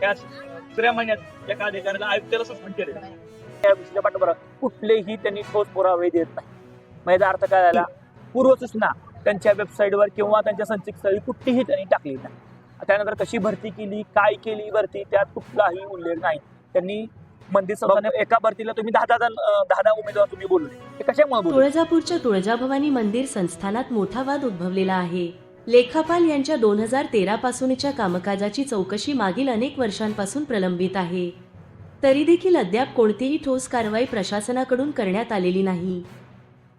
त्याच दुसऱ्या महिन्यात एका अधिकाऱ्याला आयुक्ताला सस्पेंड केले. त्या विषयाच्या पाठोपाठ कुठलेही त्यांनी ठोस पुरावे देत नाही. मग याचा अर्थ काय झाला? पूर्वसूचना त्यांच्या वेबसाईटवर किंवा त्यांच्या संचितस्थळी कुठलीही त्यांनी टाकली नाही. त्यानंतर कशी भरती केली काय केली भरती त्यात कुठलाही उल्लेख नाही. त्यांनी मंदिर सभाने एका भरतीला तुम्ही दहा दहा दहा दहा उमेदवार तुम्ही बोलले. ते कशामुळे तुळजापूरच्या तुळजाभवानी मंदिर संस्थानात मोठा वाद उद्भवलेला आहे. लेखापाल यांच्या दोन हजार तेरा पासूनच्या कामकाजाची चौकशी मागील अनेक वर्षांपासून प्रलंबित आहे. तरी देखील अद्याप कोणतीही ठोस कारवाई प्रशासनाकडून करण्यात आलेली नाही.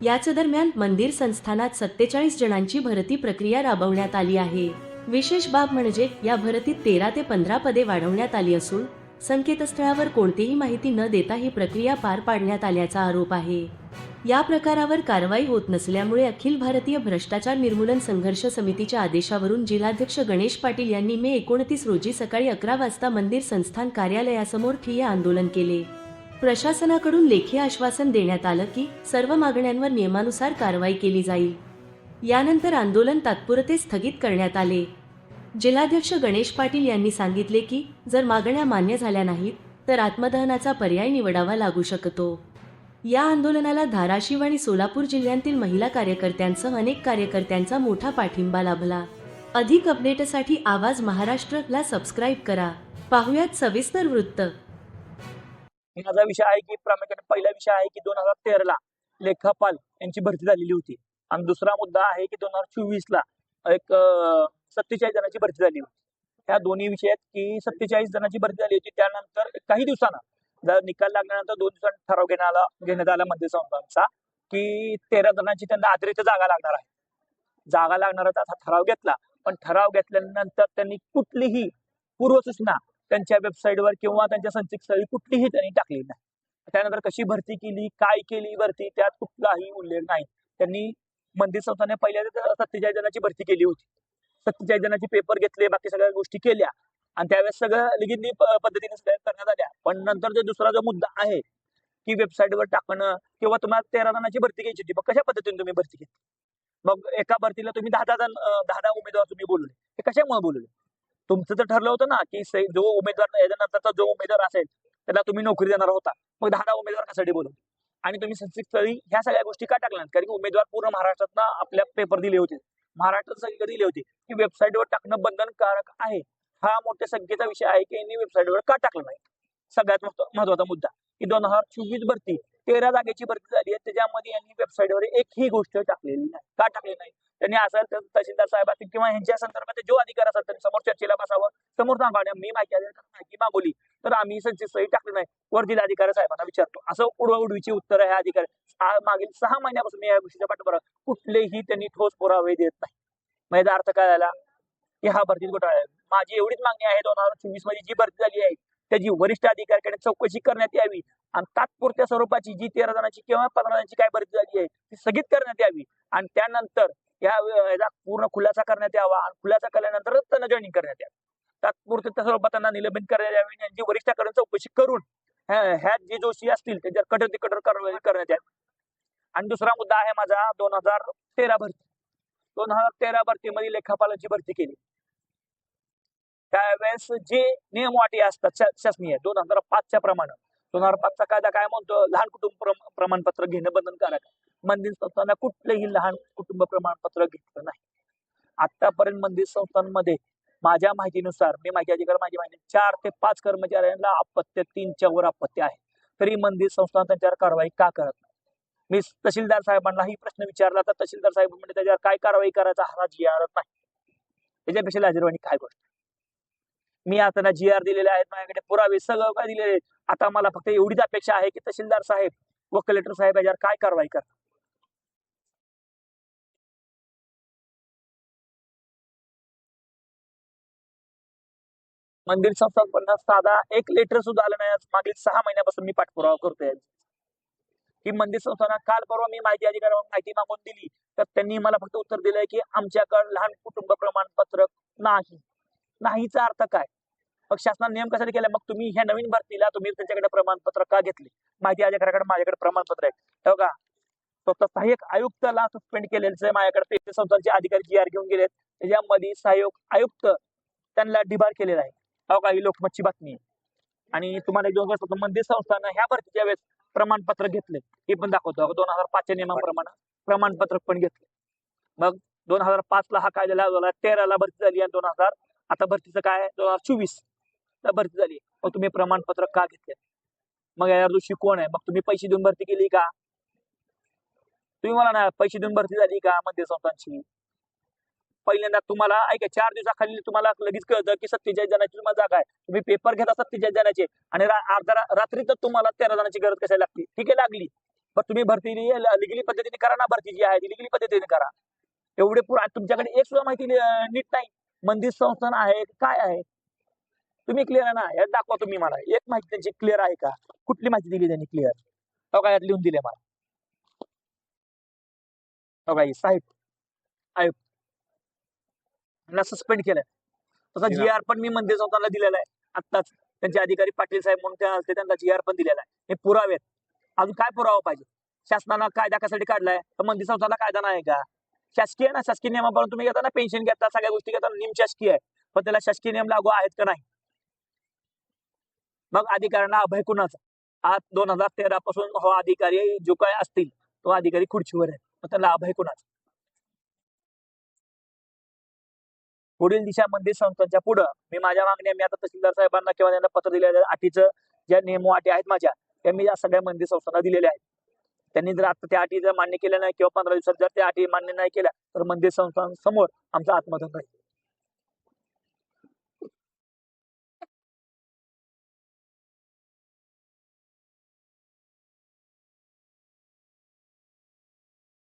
याच दरम्यान मंदिर संस्थानात सत्तेचाळीस जणांची भरती प्रक्रिया राबवण्यात आली आहे. विशेष बाब म्हणजे या भरतीत तेरा ते पंधरा पदे वाढवण्यात आली असून संकेतस्थळावर कोणतीही माहिती न देता ही प्रक्रिया पार पाडण्यात आल्याचा आरोप आहे. या प्रकारावर कारवाई होत नसल्यामुळे अखिल भारतीय भ्रष्टाचार निर्मूलन संघर्ष समितीच्या आदेशावरून जिल्हाध्यक्ष गणेश पाटील यांनी मे एकोणतीस रोजी सकाळी अकरा वाजता मंदिर संस्थान कार्यालयासमोर ठिय्या आंदोलन केले. प्रशासनाकडून लेखी आश्वासन देण्यात आलं की सर्व मागण्यांवर नियमानुसार कारवाई केली जाईल. यानंतर आंदोलन तात्पुरते स्थगित करण्यात आले. जिल्हाध्यक्ष गणेश पाटील यांनी सांगितले की जर मागण्या मान्य झाल्या नाहीत तर आत्मदहनाचा पर्याय निवडावा लागू शकतो. या आंदोलनाला धाराशिव आणि सोलापूर जिल्ह्यातील महिला कार्यकर्त्यांसह अनेक कार्यकर्त्यांचा मोठा पाठिंबा लाभला. अधिक अपडेटसाठी आवाज महाराष्ट्रला सबस्क्राईब करा. पाहुयात सविस्तर वृत्त. माझा विषय आहे की प्रामुख्याने पहिला विषय आहे की दोन हजार तेराला लेखापाल यांची भरती झालेली होती. आणि दुसरा मुद्दा आहे की दोन हजार चोवीस ला एक सत्तेचाळीस जणांची भरती झाली होती. ह्या दोन्ही विषयात की सत्तेचाळीस जणांची भरती झाली होती. त्यानंतर काही दिवसानं निकाल लागल्यानंतर दोन दिवसांनी ठराव घेण्यात आला घेण्यात आला मंदिर संस्थांचा की तेरा जणांची त्यांना अतिरिक्त जागा लागणार आहे. जागा लागणार असा ठराव घेतला पण ठराव घेतल्यानंतर त्यांनी कुठलीही पूर्वसूचना त्यांच्या वेबसाईटवर किंवा त्यांच्या संचितस्थळी कुठलीही त्यांनी टाकली नाही. त्यानंतर कशी भरती केली काय केली भरती त्यात कुठलाही उल्लेख नाही. त्यांनी मंदिर संस्थाने पहिल्या सत्तेचाळीस जणांची भरती केली होती. सत्तेचाळीस जणांचे पेपर घेतले बाकी सगळ्या गोष्टी केल्या. आणि त्यावेळेस सगळं लगेच पद्धतीने सगळ्या करण्यात आल्या. पण नंतर जो दुसरा जो मुद्दा आहे की वेबसाईटवर टाकणं किंवा तुम्हाला तेरा जणांची भरती घ्यायची होती मग कशा पद्धतीने तुम्ही भरती घेतली? मग एका भरतीला तुम्ही दहा दहा जण दहा दहा उमेदवार तुम्ही बोलले हे कशामुळे बोलले तुमचं तर ठरलं होतं ना की जो उमेदवार याच्यानंतरचा जो उमेदवार असेल त्याला तुम्ही नोकरी देणार होता. मग दहा दहा उमेदवार कशासाठी बोलवले? आणि तुम्ही संचित ह्या सगळ्या गोष्टी का टाकल्या कारण की उमेदवार पूर्ण महाराष्ट्रात आपल्या पेपर दिले होते. महाराष्ट्रात सगळीकडे दिले होते की वेबसाईटवर टाकणं बंधनकारक आहे. हा मोठ्या संख्येचा विषय आहे की यांनी वेबसाईटवर का टाकलं नाही? सगळ्यात महत्त्वाचा मुद्दा की दोन हजार चोवीस भरती तेरा जागेची भरती झाली आहे. त्याच्यामध्ये यांनी वेबसाईटवर एकही गोष्ट टाकलेली नाही. का टाकली नाही? त्यांनी असेल तर तहसीलदार साहेब असतील किंवा यांच्या संदर्भात जो अधिकार असेल त्यांनी समोर चर्चेला बसावं समोर सांगावं. मी माहिती अधिकार माहिती मागवली तर आम्ही संचित सही टाकली नाही. वर अधिकारी साहेबांना विचारतो. असं उडवाउडवीची उत्तर आहे अधिकारी. मागील सहा महिन्यापासून मी या गोष्टीच्या पाठबळ कुठलेही त्यांनी ठोस पुरावे देत नाही. मग याचा अर्थ काय झाला? की हा भरतीत घोटाळा माझी एवढीच मागणी आहे दोन हजार चोवीसमध्ये जी भरती झाली आहे त्याची वरिष्ठ अधिकाऱ्याकडे चौकशी करण्यात यावी आणि तात्पुरत्या स्वरूपाची जी तेरा जणांची किंवा पंधरा जणांची काय भरती झाली आहे ती स्थगित करण्यात यावी. आणि त्यानंतर या याचा पूर्ण खुलासा करण्यात यावा आणि खुलासा केल्यानंतरच त्यांना जॉईनिंग करण्यात यावी. तात्पुरत्या स्वरूपात त्यांना निलंबित करण्यात यावी आणि यांची वरिष्ठाकडून चौकशी करून ह्या जे जोशी असतील त्यांच्यावर कठोर ते कठोर कारवाई करण्यात यावी. आणि दुसरा मुद्दा आहे माझा दोन हजार तेरा भरती. दोन हजार तेरा भरतीमध्ये लेखापालाची भरती केली. त्यावेळेस जे नियम वाटी असतात शासनीय दोन हजार पाचच्या प्रमाणे. दोन हजार पाचचा कायदा काय म्हणतो? लहान कुटुंब प्रमाणपत्र घेणं बंधनकारक आहे. मंदिर संस्थांना कुठलंही लहान कुटुंब प्रमाणपत्र घेतलं नाही. आतापर्यंत मंदिर संस्थांमध्ये माझ्या माहितीनुसार मी माहिती अधिकार माझी माहिती चार ते पाच कर्मचाऱ्यांना अपत्य तीनच्या वर अपत्य आहे. तरी मंदिर संस्थान त्यांच्यावर कारवाई का करत नाही? मी तहसीलदार साहेबांना ही प्रश्न विचारला तर तहसीलदार साहेब म्हणजे त्याच्यावर काय कारवाई करायचा? हा जी नाही. त्याच्यापेक्षा लाजीरवाणी काय गोष्ट? मी आता जी आर दिलेले आहेत माझ्याकडे पुरावे सगळं काय दिलेले आता मला फक्त एवढीच अपेक्षा आहे की तहसीलदार साहेब व कलेक्टर साहेब याच्यावर काय कारवाई करतात? मंदिर संस्थापन साधा एक लेटर सुद्धा आलं नाही. मागील सहा महिन्यापासून मी पाठपुरावा करतोय. की मंदिर संस्थांना काल परवा मी माहिती अधिकाऱ्यांना माहिती मागून दिली. तर त्यांनी मला फक्त उत्तर दिलंय की आमच्याकडे लहान कुटुंब प्रमाणपत्र नाही. नाहीचा अर्थ काय? मग शासनाने नियम कशासाठी केला? मग तुम्ही ह्या नवीन भरतीला तुम्ही त्यांच्याकडे प्रमाणपत्र का घेतले? माहिती अधिकाऱ्याकडे माझ्याकडे प्रमाणपत्र आहे. हो का? फक्त सहाय्यक आयुक्ताला सस्पेंड केलेलं आहे. माझ्याकडे पेपर संस्थांचे अधिकारी जी आर घेऊन गेलेत. त्याच्यामध्ये सहाय्यक आयुक्त त्यांना डिबार केलेला आहे. अहो काही लोकमतची बातमी आहे. आणि तुम्हाला एक दोन वर्ष मंदिर संस्थानं ह्या भरतीच्या वेळेस प्रमाणपत्र घेतले. हे पण दाखवतो. दोन हजार पाचच्या नियमाप्रमाणे प्रमाणपत्र पण घेतले. मग दोन हजार पाच ला हा कायदा लागला तेराला भरती झाली आणि दोन हजार आता भरतीचं काय? दोन हजार चोवीस. भरती झाली. मग तुम्ही प्रमाणपत्र का घेतले? मग या दिवशी कोण आहे? मग तुम्ही पैसे देऊन भरती केली का? तुम्ही मला ना पैसे देऊन भरती झाली का मध्य संस्थांची पहिल्यांदा तुम्हाला ऐका चार दिवसाखाली तुम्हाला लगेच कळतं की सत्तेचाळीस जणांची तुम्हाला जागा आहे. तुम्ही पेपर घेता सत्तेचाळीस जणांचे आणि अर्धा रात्री तर तुम्हाला तेरा जणांची गरज कशाला लागते? ठीक आहे लागली. पण तुम्ही भरती लिगली पद्धतीने करा ना भरती जी आहे ती लिगली पद्धतीने करा. एवढे पुरा तुमच्याकडे एक सुद्धा माहिती नीट नाही. मंदिर संस्थान आहे काय आहे? तुम्ही क्लिअर आहे ना? यात दाखवा तुम्ही मला. एक माहिती त्यांची क्लिअर आहे का? कुठली माहिती दिली त्यांनी क्लिअर हो का यात लिहून दिले मला. हो का हे साहेब आयुक्त सस्पेंड केलंय. तसा जी आर पण मी मंदिर संस्थानला दिलेला आहे. आत्ताच त्यांचे अधिकारी पाटील साहेब म्हणून असते त्यांचा जी आर पण दिलेला आहे. हे पुरावे आहेत. अजून काय पुरावा पाहिजे? शासनानं कायदा कशासाठी काढलाय? तर मंदिर संस्थानला कायदा नाही का? शासकीय ना? शासकीय नियमाप्रमाणे तुम्ही घेताना पेन्शन घेता सगळ्या गोष्टी घेता निमशासकीय आहे. पण त्याला शासकीय नियम लागू आहेत का नाही? मग अधिकाऱ्यांना अभय कुणाचा? आज दोन हजार तेरा पासून हो अधिकारी जो काय असतील तो अधिकारी खुर्चीवर आहे मग त्याला अभय कुणाचा? पुढील दिशा मंदिर संस्थांच्या पुढं मी माझ्या मागण्या मी आता तहसीलदार साहेबांना किंवा त्यांना पत्र दिले अटीचं ज्या नियम अटी आहेत माझ्या त्या मी या सगळ्या मंदिर संस्थांना दिलेल्या आहेत. त्यांनी जर आता त्या अटी जर मान्य केल्या नाही किंवा पंधरा दिवसात जर त्या अटी मान्य नाही केल्या तर मंदिर संस्थांसमोर आमचा आत्मधन राहील